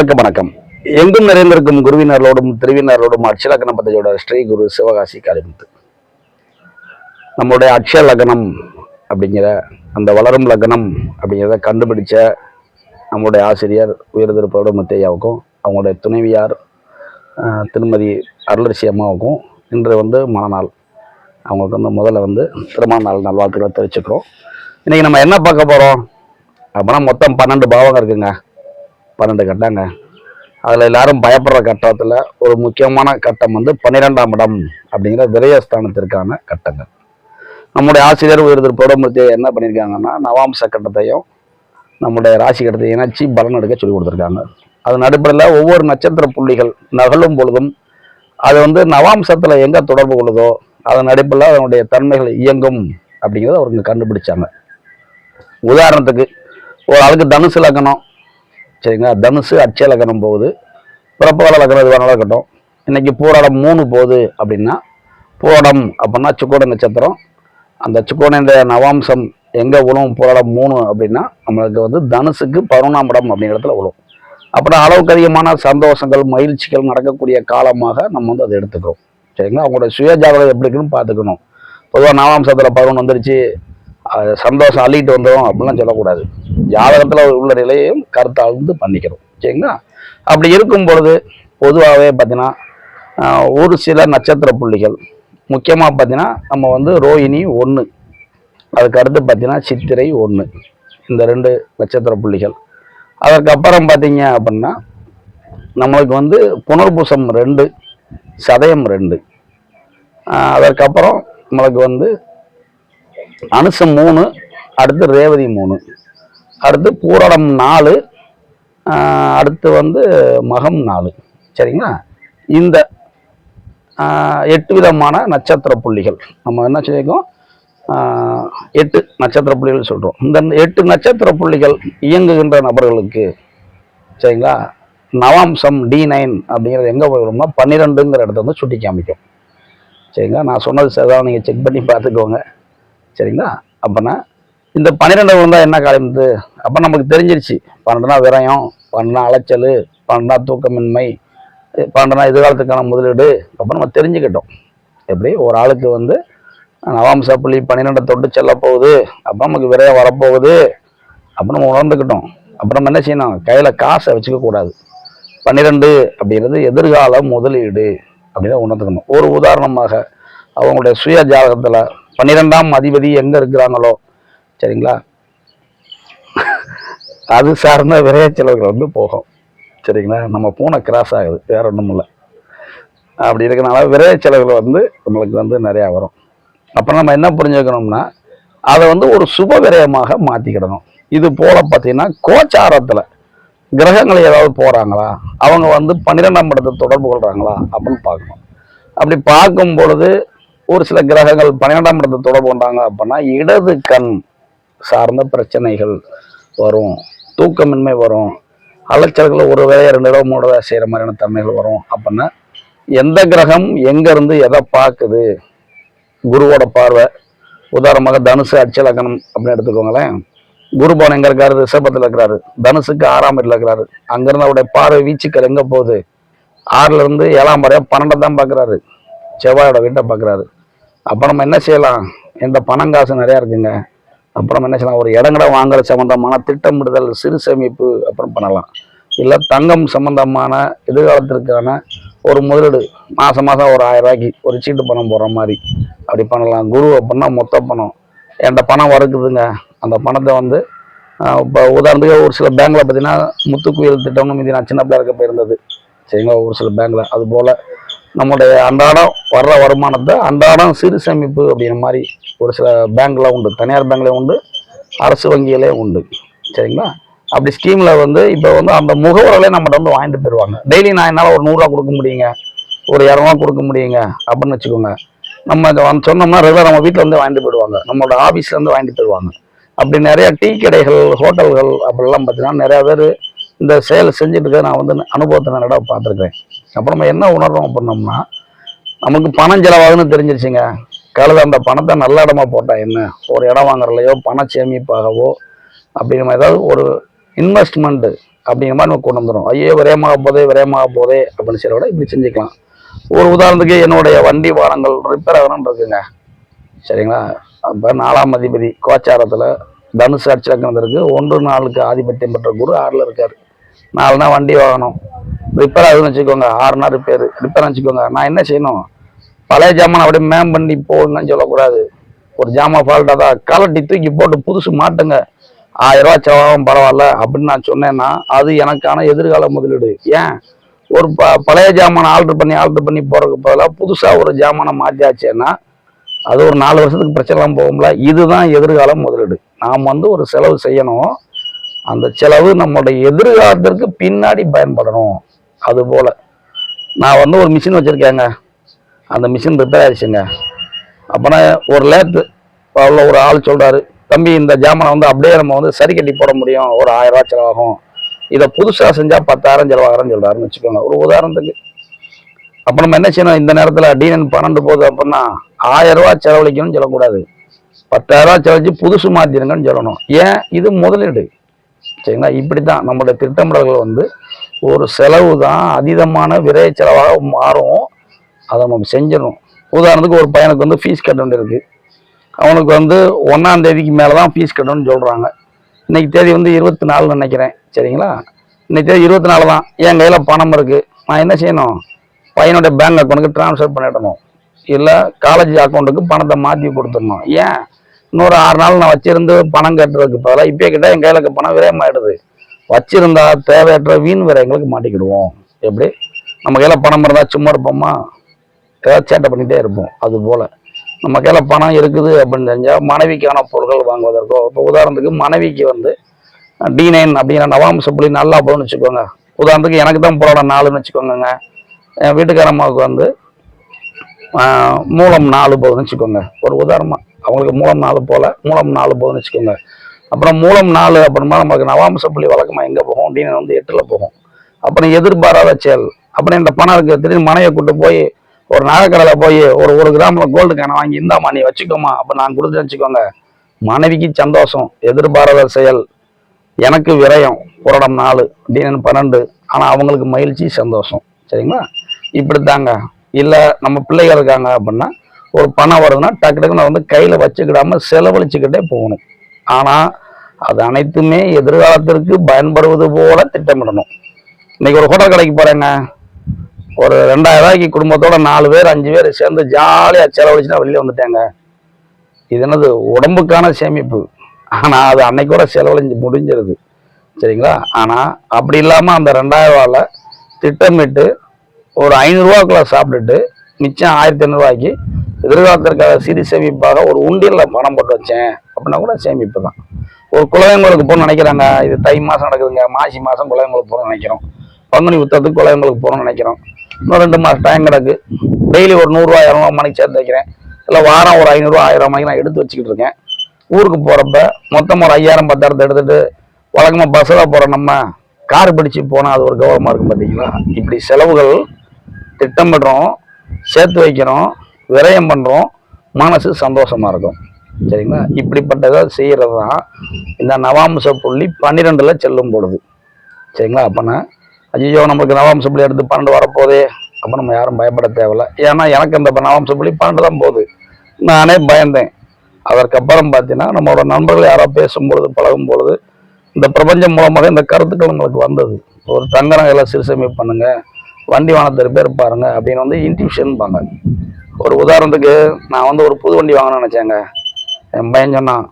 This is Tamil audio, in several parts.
எல்லாருக்கும் வணக்கம். எங்கும் நிறைந்திருக்கும் குருவினர்களோடும் திருவினர்களோடும் அட்சய லக்னம் பதவியோட ஸ்ரீ குரு சிவகாசி காளிமுத்து நம்முடைய அட்சய லக்னம் அப்படிங்கிற அந்த வளரும் லக்னம் அப்படிங்கிறத கண்டுபிடிச்ச நம்முடைய ஆசிரியர் உயர் முத்தையாவுக்கும் அவங்களுடைய துணைவியார் திருமதி அருளரசி அம்மாவுக்கும் இன்று வந்து மணநாள் அவங்களுக்கு வந்து முதல்ல வந்து திருமண நாள் நல்வாழ்த்துக்களை தெரிவிச்சுக்கிறோம். இன்றைக்கி நம்ம என்ன பார்க்க போகிறோம் அப்படின்னா மொத்தம் பன்னெண்டு பாவங்க இருக்குங்க. பன்னெண்டு கட்டங்க. அதில் எல்லாரும் பயப்படுற கட்டத்தில் ஒரு முக்கியமான கட்டம் வந்து பன்னிரெண்டாம் இடம் அப்படிங்கிற விரயஸ்தானத்திற்கான கட்டங்கள். நம்முடைய ஆசிரியர் உயர்திரு புடமூர்த்தி என்ன பண்ணியிருக்காங்கன்னா நவாம்ச கட்டத்தையும் நம்முடைய ராசி கட்டத்தை இணைச்சி பலன் எடுக்க சொல்லி கொடுத்துருக்காங்க. அதன் அடிப்படையில் ஒவ்வொரு நட்சத்திர புள்ளிகள் நகலும் பொழுதும் அது வந்து நவாம்சத்தில் எங்கே தொடர்பு கொள்ளுதோ அதன் அடிப்படையில் அதனுடைய தன்மைகள் இயங்கும் அப்படிங்கிறத அவங்க கண்டுபிடிச்சாங்க. உதாரணத்துக்கு ஒரு ஆளுக்கு தனுசு லக்கணம் சரிங்களா? தனுசு அட்சய லக்னம் போகுது. பிறப்புகால லக்னம் இது இருக்கட்டும். இன்னைக்கு பூரடம் மூணு போகுது அப்படின்னா பூராடம் அப்படின்னா சுக்கோட நட்சத்திரம் அந்த சுக்கோண நவாம்சம் எங்கே விழும் பூராடம் மூணு அப்படின்னா நம்மளுக்கு வந்து தனுசுக்கு பதினொன்றாம் இடம் அப்படிங்கிற இடத்துல விழும் அப்புறம் அளவுக்கு அதிகமான சந்தோஷங்கள் மகிழ்ச்சிகள் நடக்கக்கூடிய காலமாக நம்ம வந்து அதை எடுத்துக்கிறோம். சரிங்களா? அவங்களோட சுயஜாதகம் எப்படி இருக்குன்னு பார்த்துக்கணும். பொதுவாக நவாம்சத்தில் பதினொன்று வந்துருச்சு. சந்தோஷம் அள்ளிட்டு வந்துடும் அப்படிலாம் சொல்லக்கூடாது. ஜாதகத்தில் உள்ள நிலையையும் கருத்தாழ்ந்து பண்ணிக்கிறோம் சரிங்களா? அப்படி இருக்கும் பொழுது பொதுவாகவே பார்த்தீங்கன்னா ஒரு சில நட்சத்திர புள்ளிகள் முக்கியமாக பார்த்தீங்கன்னா நம்ம வந்து ரோஹிணி ஒன்று அதுக்கு அடுத்து பார்த்தீங்கன்னா சித்திரை ஒன்று இந்த ரெண்டு நட்சத்திர புள்ளிகள். அதற்கப்புறம் பார்த்தீங்க அப்படின்னா நம்மளுக்கு வந்து புனர்பூசம் ரெண்டு சதயம் ரெண்டு. அதற்கப்புறம் நம்மளுக்கு வந்து அனுசம் மூணு அடுத்து ரேவதி மூணு. அடுத்து பூரணம் நாலு அடுத்து வந்து மகம் நாலு. சரிங்களா? இந்த எட்டு விதமான நட்சத்திர புள்ளிகள். நம்ம என்ன சொல்லியிருக்கோம்? எட்டு நட்சத்திர புள்ளிகள் சொல்கிறோம் இந்த எட்டு நட்சத்திர புள்ளிகள் இயங்குகின்ற நபர்களுக்கு சரிங்களா? நவாம்சம் டி நைன் அப்படிங்கிறது எங்கே போயிடும்னா பன்னிரெண்டுங்கிற இடத்த வந்து சுட்டி காமிக்கும் சரிங்களா? நான் சொன்னது சரிதான். நீங்கள் செக் பண்ணி பார்த்துக்கோங்க. சரிங்களா? அப்போனா இந்த பன்னிரெண்டு விழுந்தா என்ன காலமுது அப்போ நமக்கு தெரிஞ்சிருச்சு. பன்னெண்டுனா விரயம் பன்னெண்டுனா அலைச்சல் பன்னெண்டுனா தூக்கமின்மை பன்னெண்டுனா எதிர்காலத்துக்கான முதலீடு அப்போ நம்ம தெரிஞ்சுக்கிட்டோம். எப்படி? ஒரு ஆளுக்கு வந்து நவாம்ச புள்ளி பன்னிரெண்டை தொட்டு செல்ல போகுது அப்போ நமக்கு விரயம் வரப்போகுது அப்போ நம்ம உணர்ந்துக்கிட்டோம். அப்போ நம்ம என்ன செய்யணும்? கையில் காசை வச்சுக்கக்கூடாது பன்னிரெண்டு அப்படிங்கிறது எதிர்கால முதலீடு அப்படின்னு உணர்ந்துக்கணும். ஒரு உதாரணமாக அவங்களுடைய சுய ஜாதகத்தில் பன்னிரெண்டாம் அதிபதி எங்கே இருக்கிறாங்களோ? சரிங்களா? அது சார்ந்த விரைய செலவுகள் வந்து போகும். சரிங்களா? நம்ம பூனை கிராஸ் ஆகுது. வேற ஒன்றும் இல்லை. அப்படி இருக்கனால விரைய செலவுகள் வந்து நம்மளுக்கு வந்து நிறையா வரும். அப்புறம் நம்ம என்ன புரிஞ்சுக்கணும்னா அதை வந்து ஒரு சுப விரயமாக மாற்றிக்கிடணும் இது போல் பார்த்தீங்கன்னா கோச்சாரத்தில் கிரகங்கள் ஏதாவது போகிறாங்களா அவங்க வந்து பன்னிரெண்டாம் இடத்தை தொடர்பு கொள்கிறாங்களா அப்படின்னு பார்க்கணும். அப்படி பார்க்கும் பொழுது ஒரு சில கிரகங்கள் பன்னிரெண்டாம் இடத்தை தொடர்பு கொண்டாங்க அப்படின்னா இடது கண் சார்ந்த பிரச்சனைகள் வரும் தூக்கமின்மை வரும் அலைச்சல்களை ஒரு வேலையை ரெண்டு தடவை மூணு செய்கிற மாதிரியான தன்மைகள் வரும் அப்படின்னா எந்த கிரகம் எங்கேருந்து எதை பார்க்குது? குருவோட பார்வை. உதாரணமாக தனுசு அட்ச லக்னம் அப்படின்னு எடுத்துக்கோங்களேன். குருபவன் எங்கே இருக்காரு? ரிஷபத்தில் இருக்கிறாரு. தனுசுக்கு ஆறாம் இடத்துல இருக்கிறாரு. அங்கேருந்து அவருடைய பார்வை வீச்சுக்கள் எங்கே போகுது? ஆறுலேருந்து ஏழாம் வரையா பன்னெண்டை தான் பார்க்குறாரு. செவ்வாயோட வீட்டை பார்க்குறாரு. அப்போ நம்ம என்ன செய்யலாம்? என்கிட்ட பணம் காசு நிறையா இருக்குங்க. அப்புறம் என்ன செய்யலாம்? ஒரு இடங்கட வாங்குற சம்மந்தமான திட்டமிடுதல் சிறு சேமிப்பு அப்புறம் பண்ணலாம். இல்லை தங்கம் சம்மந்தமான எதிர்காலத்திற்கான ஒரு முதலீடு. மாதம் மாதம் ஒரு ஆயிரம் ரூபாய்க்கு ஒரு சீட்டு பணம் போடுற மாதிரி. அப்படி பண்ணலாம். குரு அப்படின்னா மொத்த பணம். என்கிட்ட பணம் வருக்குதுங்க அந்த பணத்தை வந்து இப்போ உதாரணத்துக்கு ஒரு சில பேங்க்கில் பார்த்தீங்கன்னா முத்துக்குயில் திட்டம்னு மீதி நான் சின்ன பிள்ளையா இருக்க போயிருந்தது சரிங்களா? ஒரு சில பேங்க்கில் அது போல் நம்முடைய அன்றாடம் வர்ற வருமானத்தை அன்றாடம் சிறு சேமிப்பு அப்படிங்கிற மாதிரி ஒரு சில பேங்க்கில் உண்டு. தனியார் பேங்க்லேயும் உண்டு அரசு வங்கிகளே உண்டு. சரிங்களா? அப்படி ஸ்கீமில் வந்து இப்போ வந்து அந்த முகவர்களே நம்மகிட்ட வந்து வாங்கிட்டு போயிடுவாங்க டெய்லி நான் என்னால் ஒரு நூறுரூவா கொடுக்க முடியுங்க ஒரு இரநூறுவா கொடுக்க முடியுங்க அப்படின்னு வச்சுக்கோங்க. நம்ம இதை வந்து சொன்னோம்னா ரெகுலர் நம்ம வீட்டில் வந்து வாங்கிட்டு போயிடுவாங்க. நம்மளோட ஆஃபீஸ்லேருந்து வாங்கிட்டு போயிடுவாங்க அப்படி நிறையா டீ கடைகள் ஹோட்டல்கள் அப்படிலாம் பார்த்தீங்கன்னா நிறையா பேர் இந்த செயலை செஞ்சுட்டு இருக்க நான் வந்து அனுபவத்தை நிறைய பார்த்துருக்கேன் அப்புறம் நம்ம என்ன உணர்றோம் அப்படின்னோம்னா நமக்கு பணம் செலவாகுதுன்னு தெரிஞ்சிருச்சுங்க. கழுத அந்த பணத்தை நல்ல இடமா போட்டா என்ன? ஒரு இடம் வாங்குறலையோ பண சேமிப்பாகவோ அப்படிங்கிற மாதிரி ஏதாவது ஒரு இன்வெஸ்ட்மெண்ட்டு அப்படிங்கிற மாதிரி நம்ம கொண்டு வந்துடும் ஐயோ விரயமாக போதே விரயமாக போதே அப்படின்னு சொல்ல விட இப்படி செஞ்சுக்கலாம். ஒரு உதாரணத்துக்கு என்னுடைய வண்டி வாகனங்கள் ரிப்பேர் ஆகணும்னு இருக்குங்க. சரிங்களா? அப்போ நாலாம் அதிபதி கோச்சாரத்தில் தனுசு அட்சலக்கணம் இருக்குது ஒன்று நாளுக்கு ஆதிபத்தியம் பெற்ற குரு ஆறில் இருக்கார். நாலுனா வண்டி வாங்கணும். ரிப்பேர் ஆகுதுன்னு வச்சுக்கோங்க. ஆறுனா ரிப்பேர் ரிப்பேர் வச்சுக்கோங்க. நான் என்ன செய்யணும்? பழைய ஜாமான் அப்படியே மேம் பண்ணி போகணும்னு சொல்லக்கூடாது. ஒரு ஜாமான் ஃபால்ட்டாக தான். கலட்டி தூக்கி போட்டு புதுசு மாட்டுங்க. ஆயிரம் ரூபா செலவாகும் பரவாயில்ல அப்படின்னு நான் சொன்னேன்னா அது எனக்கான எதிர்கால முதலீடு. ஏன்? ஒரு ப பழைய ஜாமானை ஆல்ட்ரு பண்ணி ஆல்ட்ரு பண்ணி போகிறதுக்கு பதிலாக புதுசாக ஒரு ஜாமானை மாற்றியாச்சேன்னா அது ஒரு நாலு வருஷத்துக்கு பிரச்சனைலாம் போகும்ல. இதுதான் எதிர்கால முதலீடு. நாம் வந்து ஒரு செலவு செய்யணும். அந்த செலவு நம்மளுடைய எதிர்காலத்திற்கு பின்னாடி பயன்படணும். அதுபோல் நான் வந்து ஒரு மிஷின் வச்சுருக்கேங்க. அந்த மிஷின் ரிப்பேர் ஆயிடுச்சுங்க. அப்போனா ஒரு லேத்து அவ்வளோ ஒரு ஆள் சொல்கிறாரு தம்பி இந்த ஜாமானை வந்து அப்படியே நம்ம வந்து சரி கட்டி போட முடியும். ஒரு ஆயிரரூவா செலவாகும். இதை புதுசாக செஞ்சால் பத்தாயிரம் செலவாகிறேன்னு சொல்கிறாருன்னு வச்சுக்கோங்க. ஒரு உதாரணத்துக்கு அப்போ நம்ம என்ன செய்யணும்? இந்த நேரத்தில் டிஎன் பன்னெண்டு போகுது அப்படின்னா ஆயிரரூவா செலவழிக்கணும்னு சொல்லக்கூடாது. பத்தாயிரரூவா ரூபா செலவழிச்சு புதுசு மாற்றிடுங்கன்னு சொல்லணும். ஏன்? இது முதலீடு. சரிங்களா? இப்படி தான் நம்மளுடைய திட்டமிடல்கள் வந்து ஒரு செலவு தான் அதீதமான விரை செலவாக மாறும். அதை நம்ம செஞ்சிடணும். உதாரணத்துக்கு ஒரு பையனுக்கு வந்து ஃபீஸ் கட்ட வேண்டியிருக்கு. அவனுக்கு வந்து ஒன்றாம் தேதிக்கு மேலே தான் ஃபீஸ் கட்டணும்னு சொல்கிறாங்க இன்னைக்கு தேதி வந்து இருபத்தி நாலுன்னு நினைக்கிறேன். சரிங்களா? இன்னைக்கு தேதி இருபத்தி நாலு தான். என் கையில் பணம் இருக்குது நான் என்ன செய்யணும்? பையனுடைய பேங்க் அக்கௌண்ட்டுக்கு ட்ரான்ஸ்ஃபர் பண்ணிடணும். இல்லை காலேஜ் அக்கௌண்ட்டுக்கு பணத்தை மாற்றி கொடுத்துடணும். ஏன்? இன்னொரு ஆறு நாள் நான் வச்சிருந்து பணம் கட்டுறதுக்கு பதிலாக இப்பயே கிட்ட என் கையில் பணம் விரயமாயிடுது. வச்சிருந்தா தேவையற்ற வீண் விரயங்களுக்கு மாட்டிக்கிடுவோம். எப்படி? நம்ம கையில் பணம் இருந்தால் சும்மா இருப்போமா? ஏதாவது சேட்டை பண்ணிகிட்டே இருப்போம். அது போல். நம்ம கையில் பணம் இருக்குது அப்படின்னு தெரிஞ்சால் மனைவிக்கான பொருட்கள் வாங்குவதற்கோ இப்போ உதாரணத்துக்கு மனைவிக்கு வந்து டி நைன் அப்படிங்கிற நவாம் புள்ளி நல்லா போகணும்னு வச்சுக்கோங்க. உதாரணத்துக்கு எனக்கு தான் போராட நாலுன்னு வச்சுக்கோங்கங்க. என் வீட்டுக்காரம்மாவுக்கு வந்து மூலம் நாலு போகுதுன்னு வச்சுக்கோங்க. ஒரு உதாரணமாக அவங்களுக்கு மூலம் நாலு போல மூலம் நாலு போகுதுன்னு வச்சுக்கோங்க. அப்புறம் மூலம் நாலு அப்புறமா நமக்கு நவாம்ச புள்ளி வழக்கமாக எங்கே போகும்? அப்படின்னு வந்து எட்டில் போகும். அப்புறம் எதிர்பாராத செயல். அப்புறம் இந்த பணம் இருக்கு திடீர்னு மனையை கூட்டு போய் ஒரு நகைக்கடையில் போய் ஒரு ஒரு கிராமில் கோல்டு கேனை வாங்கி இந்தாம்மா நீ வச்சுக்கோமா அப்போ நான் கொடுத்து வச்சுக்கோங்க. மனைவிக்கு சந்தோஷம் எதிர்பாராத செயல். எனக்கு விரயம் புரடம் நாலு அப்படின்னு பன்னெண்டு. ஆனால் அவங்களுக்கு மகிழ்ச்சி சந்தோஷம். சரிங்களா? இப்படி தாங்க இல்லை நம்ம பிள்ளைகள் இருக்காங்க அப்படின்னா ஒரு பணம் வருதுன்னா டக்கு டக்குன்னு வந்து கையில் வச்சுக்கிடாம செலவழிச்சுக்கிட்டே போகணும். ஆனால் அது அனைத்துமே எதிர்காலத்திற்கு பயன்படுவது போல திட்டமிடணும். இன்னைக்கு ஒரு ஹோட்டல் கடைக்கு போகிறேங்க ஒரு ரெண்டாயிரம் ரூபாய்க்கு குடும்பத்தோட நாலு பேர் அஞ்சு பேர் சேர்ந்து ஜாலியாக செலவழிச்சுனா வெளியே வந்துட்டாங்க. இது என்னது உடம்புக்கான சேமிப்பு. ஆனால் அது அன்னைக்கூட செலவழிஞ்சு முடிஞ்சிருது. சரிங்களா? ஆனால் அப்படி இல்லாமல் அந்த ரெண்டாயிரம் ரூபாவில் திட்டமிட்டு ஒரு ஐநூறுரூவாக்குள்ள சாப்பிட்டுட்டு மிச்சம் ஆயிரத்தி ஐநூறுரூவாய்க்கு எதிர்காலத்திற்காக சிறு சேமிப்பாக ஒரு உண்டியலில் பணம் போட்டு வச்சேன். அப்படின்னா கூட சேமிப்பு தான். ஒரு குலவங்களுக்கு போகணும்னு நினைக்கிறாங்க. இது தை மாதம் நடக்குதுங்க. மாசி மாதம் குலவங்களுக்கு போகணும்னு நினைக்கிறோம். பங்குனி உத்தத்துக்கு குலவங்களுக்கு போகணும்னு நினைக்கிறோம். இன்னும் ரெண்டு மாதம் டைம் கிடக்கு. டெய்லி ஒரு நூறுரூவா இரநூறுவா மணிக்கு சேர்த்து வைக்கிறேன். இல்லை வாரம் ஒரு ஐநூறுரூவா ஆயிரம் மணிக்கு நான் எடுத்து வச்சுக்கிட்டு இருக்கேன். ஊருக்கு போகிறப்ப மொத்தம் ஒரு ஐயாயிரம் பத்தாயிரத்தை எடுத்துட்டு வழக்கமாக பஸ்ஸில் போகிற நம்ம கார் பிடிச்சு போனால் அது ஒரு கௌரவமாக இருக்கும் பார்த்தீங்களா இப்படி செலவுகள் திட்டமிடுறோம் சேர்த்து வைக்கிறோம். விரயம் பண்ணுறோம் மனசு சந்தோஷமாக இருக்கும். சரிங்களா? இப்படிப்பட்டதை செய்கிறது தான் இந்த நவாம்ச புள்ளி பன்னிரெண்டில் செல்லும் பொழுது. சரிங்களா? அப்போனா ஐயோ நம்மளுக்கு நவாம்ச புள்ளி எடுத்து பன்னெண்டு வரப்போதே. அப்போ நம்ம யாரும் பயப்பட தேவையில்ல. ஏன்னா எனக்கு அந்த நவாம்ச புள்ளி பன்னெண்டு தான் போகுது. நானே பயந்தேன். அதற்கப்புறம் பார்த்தீங்கன்னா நம்மளோட நண்பர்கள் யாரோ பேசும்பொழுது பழகும் பொழுது இந்த பிரபஞ்சம் மூலமாக இந்த கருத்துக்கள் உங்களுக்கு வந்தது. ஒரு தங்க நகையில் சிறுசேமிப்பு பண்ணுங்கள் வண்டி வானத்தை ரிப்பேர் பாருங்கள் அப்படின்னு வந்து இன்ட்யூஷன் பாங்க. ஒரு உதாரணத்துக்கு நான் வந்து ஒரு புது வண்டி வாங்கணும்னு நினச்சேங்க. என் பையன் சொன்னான்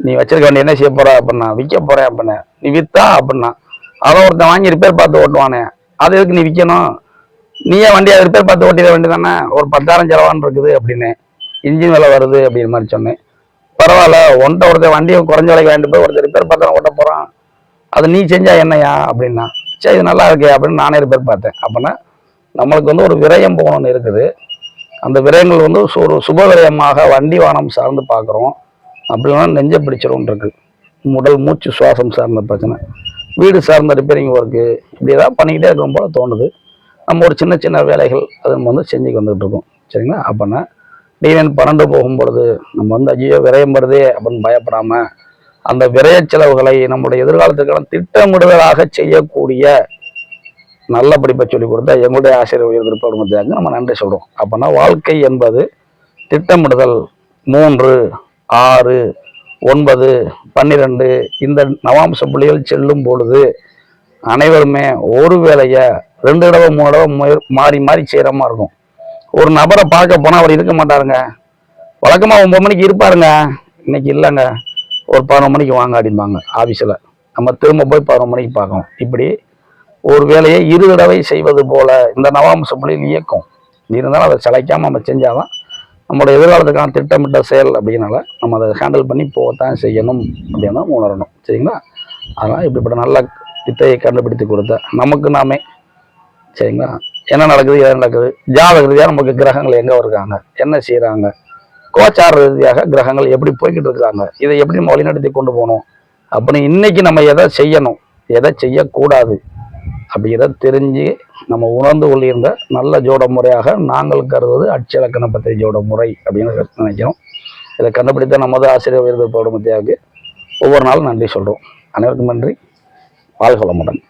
நீ வச்சிருக்க வண்டி என்ன செய்ய போற? அப்படின்னா விற்க போறேன் அப்படின்னா நீ வித்தா? அப்படின்னா அதை ஒருத்தன் வாங்கி ரிப்பேர் பார்த்து ஓட்டுவானே. அது எதுக்கு நீ விற்கணும் நீயே வண்டியை ரிப்பேர் பார்த்து ஓட்டிட வண்டி தானே ஒரு பத்தாயிரம் செலவான் இருக்குது அப்படின்னு இன்ஜின் விலை வருது அப்படின்னு மாதிரி சொன்னேன். பரவாயில்ல ஒன்ட்ட ஒருத்தர் வண்டியை குறைஞ்ச விலைக்கு வாங்கிட்டு போய் ஒருத்தர் ரிப்பேர் பார்த்து ஓட்ட போறான். அது நீ செஞ்சா என்னையா? அப்படின்னா சரி இது நல்லா இருக்கே அப்படின்னு நானே ரிப்பேர் பார்த்தேன். அப்படின்னா நம்மளுக்கு வந்து ஒரு விரயம் போகணும்னு இருக்குது. அந்த விரயங்கள் வந்து ஒரு சுப விரயமாக வண்டி வாகனம் சார்ந்து பார்க்குறோம். அப்படின்னா நெஞ்ச பிடிச்சிரும் இருக்கு உடல் மூச்சு சுவாசம் சார்ந்த பிரச்சனை. வீடு சார்ந்த ரிப்பேரிங் ஒர்க்கு இப்படி ஏதாவது பண்ணிக்கிட்டே இருக்கும் போல தோணுது. நம்ம ஒரு சின்ன சின்ன வேலைகள் அது நம்ம வந்து செஞ்சுக்கு வந்துகிட்டு இருக்கோம். சரிங்களா? அப்போனா டிஎன் பன்னெண்டு போகும்பொழுது நம்ம வந்து ஐயோ விரயம் வருதே அப்படின்னு பயப்படாமல் அந்த விரய செலவுகளை நம்முடைய எதிர்காலத்துக்கான திட்டமிடுதலாக செய்யக்கூடிய நல்ல படிப்பை சொல்லிக் கொடுத்த எங்களுடைய ஆசிரியர் உயர் விருப்பம் நம்ம நன்றி சொல்கிறோம் அப்போனா வாழ்க்கை என்பது திட்டமிடுதல் மூன்று ஆறு ஒன்பது பன்னிரெண்டு. இந்த நவாம்ச புள்ளிகள் செல்லும் பொழுது அனைவருமே ஒரு வேலையை ரெண்டு தடவை மூணு தடவை மாறி மாறி செய்கிற மாதிரி இருக்கும். ஒரு நபரை பார்க்க போனால் அவர் இருக்க மாட்டாருங்க. வழக்கமாக ஒம்பது மணிக்கு இருப்பாருங்க. இன்னைக்கு இல்லைங்க. ஒரு பதினொரு மணிக்கு வாங்க அப்படிம்பாங்க ஆஃபீஸில் நம்ம திரும்ப போய் பதினொரு மணிக்கு பார்க்கணும். இப்படி ஒரு வேலையை இரு தடவை செய்வது போல இந்த நவாம்ச மொழியில் இயக்கும். இருந்தாலும் அதை சிலைக்காமல் நம்ம செஞ்சாதான் நம்மளோட எதிர்காலத்துக்கான திட்டமிட்ட செயல் அப்படின்னால நம்ம அதை ஹேண்டில் பண்ணி போகத்தான் செய்யணும் அப்படின்னு உணரணும். சரிங்களா? அதனால் இப்படிப்பட்ட நல்ல வித்தையை கண்டுபிடித்து கொடுத்த நமக்கு நாமே. சரிங்களா? என்ன நடக்குது எது நடக்குது? ஜாதக ரீதியாக நமக்கு கிரகங்கள் எங்கே இருக்காங்க? என்ன செய்கிறாங்க கோச்சார ரீதியாக கிரகங்கள் எப்படி போய்கிட்டு இருக்காங்க? இதை எப்படி நம்ம வழிநடத்தி கொண்டு போகணும்? அப்படின்னு இன்னைக்கு நம்ம எதை செய்யணும்? எதை செய்யக்கூடாது? அப்படிங்கிறத தெரிஞ்சு நம்ம உணர்ந்து கொள்ளியிருந்த நல்ல ஜோட முறையாக நாங்கள் கருதுவது அச்சலக்கண பத்திரி ஜோட முறை அப்படின்னு நினைக்கிறோம். இதை கண்டுபிடித்த நமது ஆசிரியர் விருது பௌடமத்தியாவுக்கு ஒவ்வொரு நாளும் நன்றி சொல்கிறோம் அனைவருக்கும் நன்றி. வாழ்க வளமுடன்.